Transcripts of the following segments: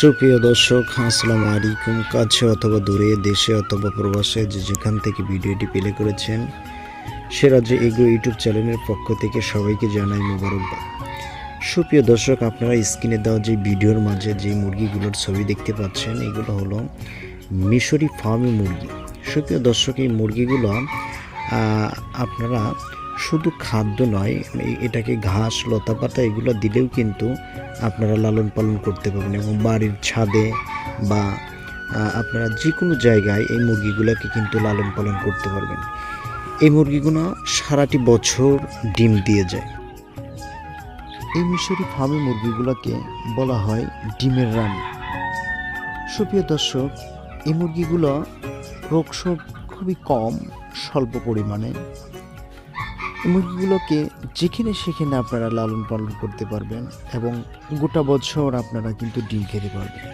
সুপ্রিয় দর্শক, আসসালামু আলাইকুম। কাছে অথবা দূরে, দেশে অথবা প্রবাসে যে যেখান থেকে ভিডিওটি প্লে করেছেন, সে রাজ্যে এগ্রো ইউটিউব চ্যানেলের পক্ষ থেকে সবাইকে জানাই মোবারকবাদ। সুপ্রিয় দর্শক, আপনারা স্ক্রিনে দেওয়া যে ভিডিওর মাঝে যে মুরগিগুলোর ছবি দেখতে পাচ্ছেন, এগুলো হলো মিশরি ফার্মি মুরগি। সুপ্রিয় দর্শক, এই মুরগিগুলো আপনারা শুধু খাদ্য নয়, এটাকে ঘাস লতা পাতা এগুলো দিলেও কিন্তু আপনারা লালন পালন করতে পারবেন এবং বাড়ির ছাদে বা আপনারা যে কোনো জায়গায় এই মুরগিগুলোকে কিন্তু লালন পালন করতে পারবেন। এই মুরগিগুলো সারাটি বছর ডিম দিয়ে যায়। এই মিশরি ফার্মি মুরগিগুলোকে বলা হয় ডিমের রানী। সুপ্রিয় দর্শক, এই মুরগিগুলো রোগশোক খুবই কম, স্বল্প পরিমাণে মুরগিগুলোকে যেখানে সেখানে আপনারা লালন পালন করতে পারবেন এবং গোটা বছর আপনারা কিন্তু ডিম খেতে পারবেন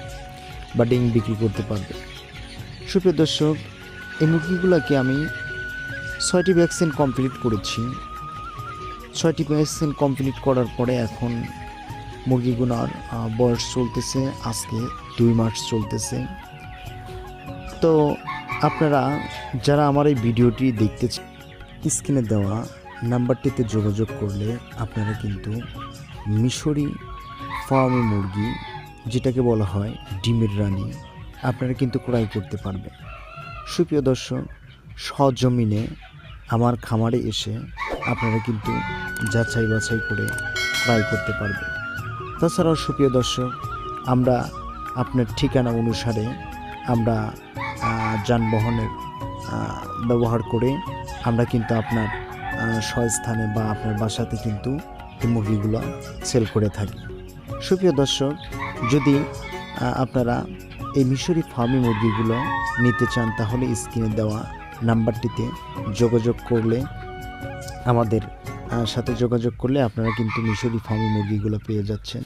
বা ডিম বিক্রি করতে পারবেন। সুপ্রিয় দর্শক, এই মুরগিগুলোকে আমি ছয়টি ভ্যাকসিন কমপ্লিট করেছি। ছয়টি ভ্যাকসিন কমপ্লিট করার পরে এখন মুরগিগুলোর বয়স চলতেছে, আজকে দুই মাস চলতেছে। তো আপনারা যারা আমার এই ভিডিওটি দেখতে স্ক্রিনে দেওয়া নাম্বারটিতে যোগাযোগ করলে আপনারা কিন্তু মিশরি ফার্মি মুরগি, যেটাকে বলা হয় ডিমের রানী, আপনারা কিন্তু ক্রয় করতে পারবেন। সুপ্রিয় দর্শক সজমিনে আমার খামারে এসে আপনারা কিন্তু যাচাই বাছাই করে ক্রয় করতে পারবেন। তাছাড়াও সুপ্রিয় দর্শক, আমরা আপনার ঠিকানা অনুসারে আমরা যানবাহনের ব্যবহার করে আমরা কিন্তু আপনার স্বস্থানে বা আপনার বাসাতে কিন্তু এই মুরগিগুলো সেল করে থাকি। সুপ্রিয় দর্শক, যদি আপনারা এই মিশরি ফার্মি মুরগিগুলো নিতে চান, তাহলে স্ক্রিনে দেওয়া নাম্বারটিতে যোগাযোগ করলে, আমাদের সাথে যোগাযোগ করলে আপনারা কিন্তু মিশরি ফার্মি মুরগিগুলো পেয়ে যাচ্ছেন।